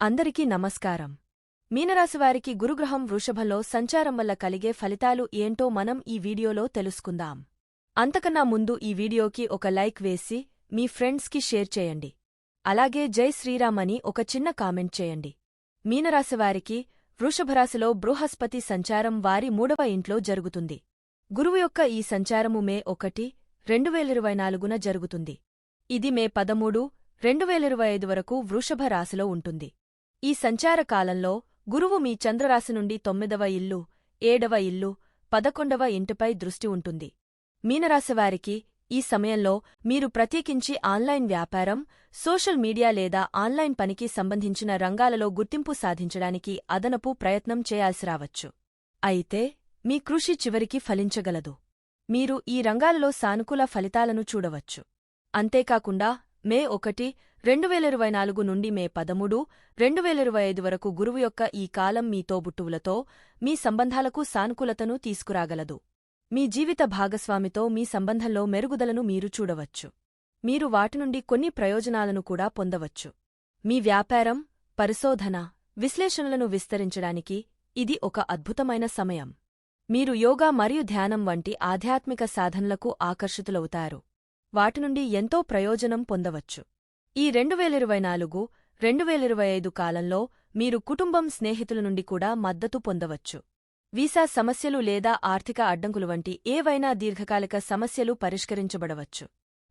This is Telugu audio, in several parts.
అందరికీ నమస్కారం. మీనరాశివారికి గురుగ్రహం వృషభంలో సంచారం వల్ల కలిగే ఫలితాలు ఏంటో మనం ఈ వీడియోలో తెలుసుకుందాం. అంతకన్నా ముందు ఈ వీడియోకి ఒక లైక్ వేసి మీ ఫ్రెండ్స్కి షేర్ చేయండి. అలాగే జై శ్రీరామ్ అని ఒక చిన్న కామెంట్ చేయండి. మీనరాశివారికి వృషభరాశిలో బృహస్పతి సంచారం వారి మూడవ ఇంట్లో జరుగుతుంది. గురువు యొక్క ఈ సంచారము మే ఒకటి రెండు ఇరవై నాలుగున జరుగుతుంది. ఇది మే పదమూడు రెండువేలిరవై ఇరవై ఐదు వరకు వృషభ రాశిలో ఉంటుంది. ఈ సంచార కాలంలో గురువు మీ చంద్రరాశి నుండి తొమ్మిదవ ఇల్లు ఏడవ ఇల్లు పదకొండవ ఇంటిపై దృష్టి ఉంటుంది. మీనరాశివారికి ఈ సమయంలో మీరు ప్రత్యేకించి ఆన్లైన్ వ్యాపారం సోషల్ మీడియా లేదా ఆన్లైన్ పనికి సంబంధించిన రంగాలలో గుర్తింపు సాధించడానికి అదనపు ప్రయత్నం చేయాల్సి రావచ్చు. అయితే మీ కృషి చివరికి ఫలించగలదు. మీరు ఈ రంగాలలో సానుకూల ఫలితాలను చూడవచ్చు. అంతేకాకుండా మే ఒకటి రెండు వేల ఇరవై నాలుగు నుండి మే పదమూడు రెండు వేల ఇరవై ఐదు వరకు గురువు యొక్క ఈ కాలం మీ తోబుట్టువులతో మీ సంబంధాలకు సానుకూలతను తీసుకురాగలదు. మీ జీవిత భాగస్వామితో మీ సంబంధంలో మెరుగుదలను మీరు చూడవచ్చు. మీరు వాటి నుండి కొన్ని ప్రయోజనాలను కూడా పొందవచ్చు. మీ వ్యాపారం పరిశోధన విశ్లేషణలను విస్తరించడానికి ఇది ఒక అద్భుతమైన సమయం. మీరు యోగా మరియు ధ్యానం వంటి ఆధ్యాత్మిక సాధనలకు ఆకర్షితులవుతారు. వాటి నుండి ఎంతో ప్రయోజనం పొందవచ్చు. ఈ రెండువేల ఇరవై నాలుగు రెండువేల ఇరవై ఐదు కాలంలో మీరు కుటుంబం స్నేహితుల నుండి కూడా మద్దతు పొందవచ్చు. వీసా సమస్యలు లేదా ఆర్థిక అడ్డంకులు వంటి ఏవైనా దీర్ఘకాలిక సమస్యలు పరిష్కరించబడవచ్చు.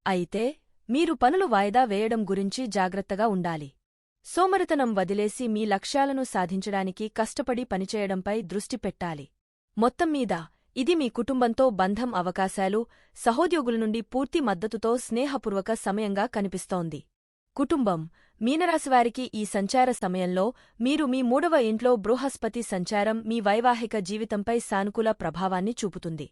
అయితే మీరు పనులు వాయిదా వేయడం గురించి జాగ్రత్తగా ఉండాలి. సోమరితనం వదిలేసి మీ లక్ష్యాలను సాధించడానికి కష్టపడి పనిచేయడంపై దృష్టి పెట్టాలి. మొత్తం మీద ఇది మీ కుటుంబంతో బంధం అవకాశాలు సహోద్యోగుల నుండి పూర్తి మద్దతుతో స్నేహపూర్వక సమయంగా కనిపిస్తోంది. కుటుంబం మీనరాశివారికి ఈ సంచార సమయంలో మీరు మీ మూడవ ఇంట్లో బృహస్పతి సంచారం మీ వైవాహిక జీవితంపై సానుకూల ప్రభావాన్ని చూపుతుంది.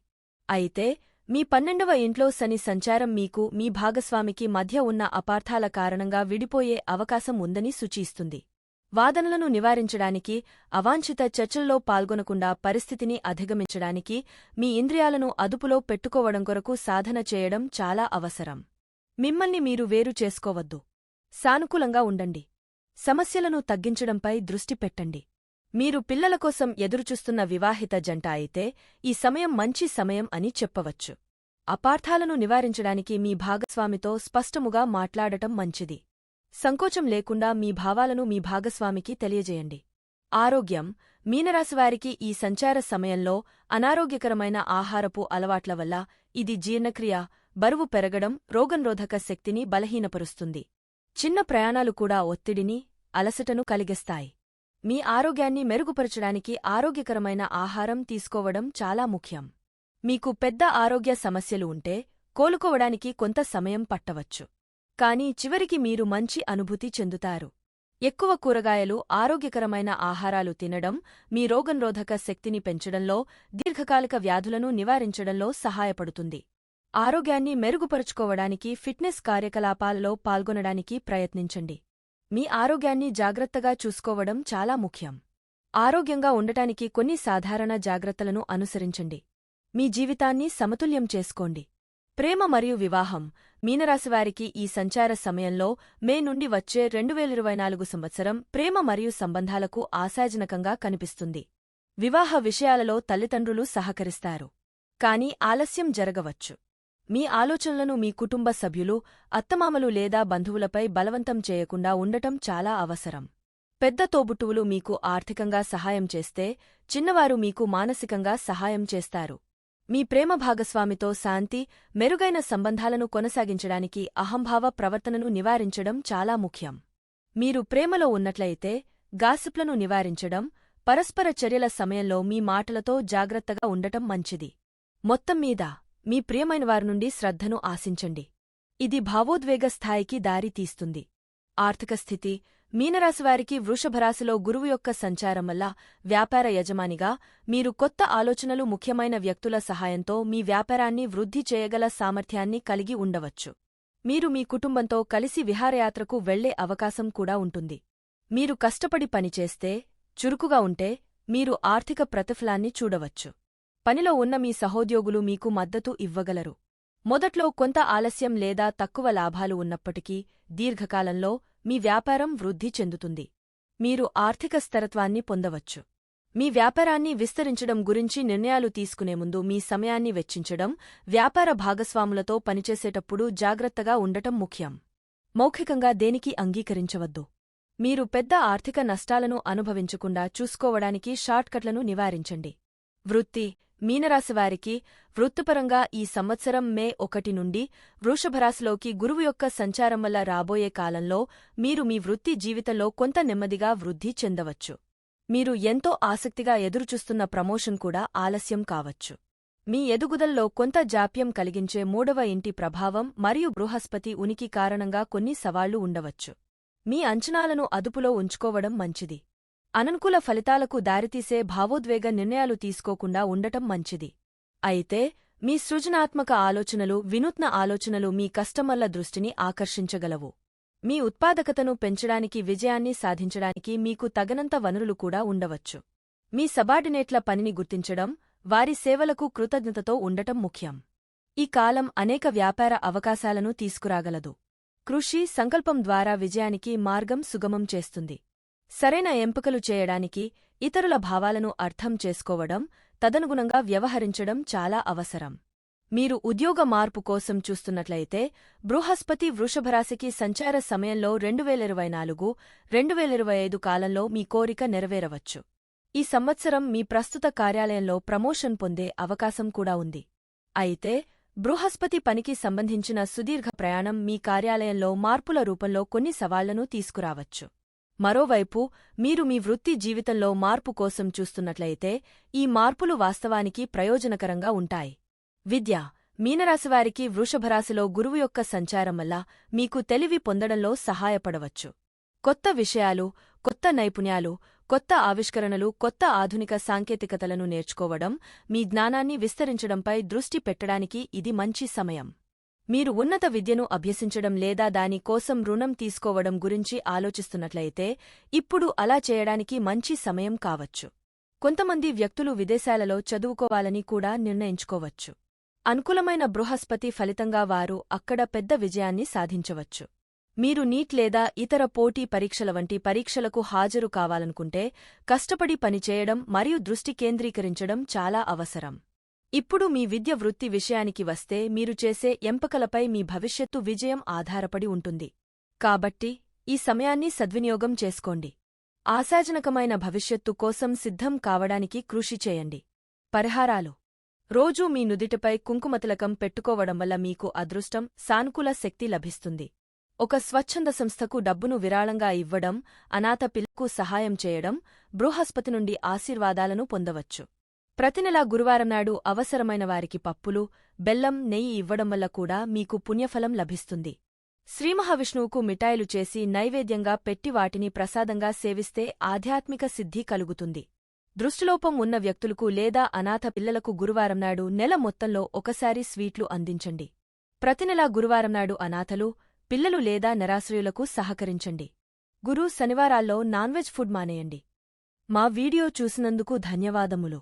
అయితే మీ పన్నెండవ ఇంట్లో శని సంచారం మీకు మీ భాగస్వామికి మధ్య ఉన్న అపార్థాల కారణంగా విడిపోయే అవకాశం ఉందని సూచిస్తుంది. వాదనలను నివారించడానికి అవాంఛిత చర్చల్లో పాల్గొనకుండా పరిస్థితిని అధిగమించడానికి మీ ఇంద్రియాలను అదుపులో పెట్టుకోవడం కొరకు సాధన చేయడం చాలా అవసరం. మిమ్మల్ని మీరు వేరు చేసుకోవద్దు. సానుకూలంగా ఉండండి. సమస్యలను తగ్గించడంపై దృష్టి పెట్టండి. మీరు పిల్లల కోసం ఎదురుచూస్తున్న వివాహిత జంట అయితే ఈ సమయం మంచి సమయం అని చెప్పవచ్చు. అపార్థాలను నివారించడానికి మీ భాగస్వామితో స్పష్టముగా మాట్లాడటం మంచిది. సంకోచం లేకుండా మీ భావాలను మీ భాగస్వామికి తెలియజేయండి. ఆరోగ్యం మీనరాశివారికి ఈ సంచార సమయంలో అనారోగ్యకరమైన ఆహారపు అలవాట్ల వల్ల ఇది జీర్ణక్రియ బరువు పెరగడం రోగనిరోధక శక్తిని బలహీనపరుస్తుంది. చిన్న ప్రయాణాలు కూడా ఒత్తిడిని అలసటను కలిగిస్తాయి. మీ ఆరోగ్యాన్ని మెరుగుపరచడానికి ఆరోగ్యకరమైన ఆహారం తీసుకోవడం చాలా ముఖ్యం. మీకు పెద్ద ఆరోగ్య సమస్యలు ఉంటే కోలుకోవడానికి కొంత సమయం పట్టవచ్చు. కానీ చివరికి మీరు మంచి అనుభూతి చెందుతారు. ఎక్కువ కూరగాయలు ఆరోగ్యకరమైన ఆహారాలు తినడం మీ రోగనిరోధక శక్తిని పెంచడంలో దీర్ఘకాలిక వ్యాధులను నివారించడంలో సహాయపడుతుంది. ఆరోగ్యాన్ని మెరుగుపరుచుకోవడానికి ఫిట్నెస్ కార్యకలాపాలలో పాల్గొనడానికి ప్రయత్నించండి. మీ ఆరోగ్యాన్ని జాగ్రత్తగా చూసుకోవడం చాలా ముఖ్యం. ఆరోగ్యంగా ఉండటానికి కొన్ని సాధారణ జాగ్రత్తలను అనుసరించండి. మీ జీవితాన్ని సమతుల్యం చేసుకోండి. ప్రేమ మరియు వివాహం మీనరాశివారికి ఈ సంచార సమయంలో మే నుండి వచ్చే రెండు వేల ఇరవై నాలుగు సంవత్సరం ప్రేమ మరియు సంబంధాలకు ఆశాజనకంగా కనిపిస్తుంది. వివాహ విషయాలలో తల్లిదండ్రులు సహకరిస్తారు. కాని ఆలస్యం జరగవచ్చు. మీ ఆలోచనలను మీ కుటుంబ సభ్యులు అత్తమామలు లేదా బంధువులపై బలవంతం చేయకుండా ఉండటం చాలా అవసరం. పెద్ద తోబుట్టువులు మీకు ఆర్థికంగా సహాయం చేస్తే చిన్నవారు మీకు మానసికంగా సహాయం చేస్తారు. మీ ప్రేమ భాగస్వామితో శాంతి మెరుగైన సంబంధాలను కొనసాగించడానికి అహంభావ ప్రవర్తనను నివారించడం చాలా ముఖ్యం. మీరు ప్రేమలో ఉన్నట్లయితే గాసిప్లను నివారించడం పరస్పర చర్యల సమయంలో మీ మాటలతో జాగ్రత్తగా ఉండటం మంచిది. మొత్తం మీద మీ ప్రియమైనవారి నుండి శ్రద్ధను ఆశించండి. ఇది భావోద్వేగ స్థాయికి దారి తీస్తుంది ఆర్థిక స్థితి మీనరాశివారికి వృషభరాశిలో గురువు యొక్క సంచారం వల్ల వ్యాపార యజమానిగా మీరు కొత్త ఆలోచనలు ముఖ్యమైన వ్యక్తుల సహాయంతో మీ వ్యాపారాన్ని వృద్ధి చేయగల సామర్థ్యాన్ని కలిగి ఉండవచ్చు. మీరు మీ కుటుంబంతో కలిసి విహారయాత్రకు వెళ్ళే అవకాశం కూడా ఉంటుంది. మీరు కష్టపడి పనిచేస్తే చురుకుగా ఉంటే మీరు ఆర్థిక ప్రతిఫలాన్ని చూడవచ్చు. పనిలో ఉన్న మీ సహోద్యోగులు మీకు మద్దతు ఇవ్వగలరు. మొదట్లో కొంత ఆలస్యం లేదా తక్కువ లాభాలు ఉన్నప్పటికీ దీర్ఘకాలంలో మీ వ్యాపారం వృద్ధి చెందుతుంది. మీరు ఆర్థిక స్థిరత్వాన్ని పొందవచ్చు. మీ వ్యాపారాన్ని విస్తరించడం గురించి నిర్ణయాలు తీసుకునే ముందు మీ సమయాన్ని వెచ్చించడం వ్యాపార భాగస్వాములతో పనిచేసేటప్పుడు జాగ్రత్తగా ఉండటం ముఖ్యం. మౌఖికంగా దేనికి అంగీకరించవద్దు. మీరు పెద్ద ఆర్థిక నష్టాలను అనుభవించకుండా చూసుకోవడానికి షార్ట్కట్లను నివారించండి. వృత్తి మీనరాశివారికి వృత్తిపరంగా ఈ సంవత్సరం మే ఒకటి నుండి వృషభరాశిలోకి గురువు యొక్క సంచారం వల్ల రాబోయే కాలంలో మీరు మీ వృత్తి జీవితంలో కొంత నెమ్మదిగా వృద్ధి చెందవచ్చు. మీరు ఎంతో ఆసక్తిగా ఎదురుచూస్తున్న ప్రమోషన్ కూడా ఆలస్యం కావచ్చు. మీ ఎదుగుదల్లో కొంత జాప్యం కలిగించే మూడవ ఇంటి ప్రభావం మరియు బృహస్పతి ఉనికి కారణంగా కొన్ని సవాళ్ళు ఉండవచ్చు. మీ అంచనాలను అదుపులో ఉంచుకోవడం మంచిది. అననుకూల ఫలితాలకు దారితీసే భావోద్వేగ నిర్ణయాలు తీసుకోకుండా ఉండటం మంచిది. అయితే మీ సృజనాత్మక ఆలోచనలు వినూత్న ఆలోచనలు మీ కస్టమర్ల దృష్టిని ఆకర్షించగలవు. మీ ఉత్పాదకతను పెంచడానికి విజయాన్ని సాధించడానికి మీకు తగనంత వనరులు కూడా ఉండవచ్చు. మీ సబార్డినేట్ల పనిని గుర్తించడం వారి సేవలకు కృతజ్ఞతతో ఉండటం ముఖ్యం. ఈ కాలం అనేక వ్యాపార అవకాశాలను తీసుకురాగలదు. కృషి సంకల్పం ద్వారా విజయానికి మార్గం సుగమం చేస్తుంది. సరైన ఎంపికలు చేయడానికి ఇతరుల భావాలను అర్థం చేసుకోవడం తదనుగుణంగా వ్యవహరించడం చాలా అవసరం. మీరు ఉద్యోగ మార్పు కోసం చూస్తున్నట్లయితే బృహస్పతి వృషభరాశికి సంచార సమయంలో రెండువేల ఇరవై నాలుగు రెండువేల ఇరవై ఐదు కాలంలో మీ కోరిక నెరవేరవచ్చు. ఈ సంవత్సరం మీ ప్రస్తుత కార్యాలయంలో ప్రమోషన్ పొందే అవకాశం కూడా ఉంది. అయితే బృహస్పతి పనికి సంబంధించిన సుదీర్ఘ ప్రయాణం మీ కార్యాలయంలో మార్పుల రూపంలో కొన్ని సవాళ్ళను తీసుకురావచ్చు. మరోవైపు మీరు మీ వృత్తి జీవితంలో మార్పు కోసం చూస్తున్నట్లయితే ఈ మార్పులు వాస్తవానికి ప్రయోజనకరంగా ఉంటాయి. విద్య. మీనరాశివారికి వృషభరాశిలో గురువు యొక్క సంచారం వల్ల మీకు తెలివి పొందడంలో సహాయపడవచ్చు. కొత్త విషయాలు కొత్త నైపుణ్యాలు కొత్త ఆవిష్కరణలు కొత్త ఆధునిక సాంకేతికతలను నేర్చుకోవడం మీ జ్ఞానాన్ని విస్తరించడంపై దృష్టి పెట్టడానికి ఇది మంచి సమయం. మీరు ఉన్నత విద్యను అభ్యసించడం లేదా దాని కోసం రుణం తీసుకోవడం గురించి ఆలోచిస్తున్నట్లయితే ఇప్పుడు అలా చేయడానికి మంచి సమయం కావచ్చు. కొంతమంది వ్యక్తులు విదేశాలలో చదువుకోవాలని కూడా నిర్ణయించుకోవచ్చు. అనుకూలమైన బృహస్పతి ఫలితంగా వారు అక్కడ పెద్ద విజయాన్ని సాధించవచ్చు. మీరు నీట్ లేదా ఇతర పోటీ పరీక్షల వంటి పరీక్షలకు హాజరు కావాలనుకుంటే కష్టపడి పనిచేయడం మరియు దృష్టి కేంద్రీకరించడం చాలా అవసరం. ఇప్పుడు మీ విద్య వృత్తి విషయానికి వస్తే మీరు చేసే ఎంపికలపై మీ భవిష్యత్తు విజయం ఆధారపడి ఉంటుంది. కాబట్టి ఈ సమయాన్ని సద్వినియోగం చేసుకోండి. ఆశాజనకమైన భవిష్యత్తు కోసం సిద్ధం కావడానికి కృషి చేయండి. పరిహారాలు. రోజూ మీ నుదిటిపై కుంకుమతిలకం పెట్టుకోవడం వల్ల మీకు అదృష్టం సానుకూల శక్తి లభిస్తుంది. ఒక స్వచ్ఛంద సంస్థకు డబ్బును విరాళంగా ఇవ్వడం అనాథ పిల్లకు సహాయం చేయడం బృహస్పతి నుండి ఆశీర్వాదాలను పొందవచ్చు. ప్రతినెలా గురువారం నాడు అవసరమైన వారికి పప్పులు బెల్లం నెయ్యి ఇవ్వడం వల్ల కూడా మీకు పుణ్యఫలం లభిస్తుంది. శ్రీమహావిష్ణువుకు మిఠాయిలు చేసి నైవేద్యంగా పెట్టి వాటిని ప్రసాదంగా సేవిస్తే ఆధ్యాత్మిక సిద్ధి కలుగుతుంది. దృష్టిలోపం ఉన్న వ్యక్తులకు లేదా అనాథ పిల్లలకు గురువారం నాడు నెల మొత్తంలో ఒకసారి స్వీట్లు అందించండి. ప్రతినెలా గురువారం నాడు అనాథలు పిల్లలు లేదా నిరాశ్రయులకు సహకరించండి. గురు శనివారాల్లో నాన్వెజ్ ఫుడ్ మానేయండి. మా వీడియో చూసినందుకు ధన్యవాదములు.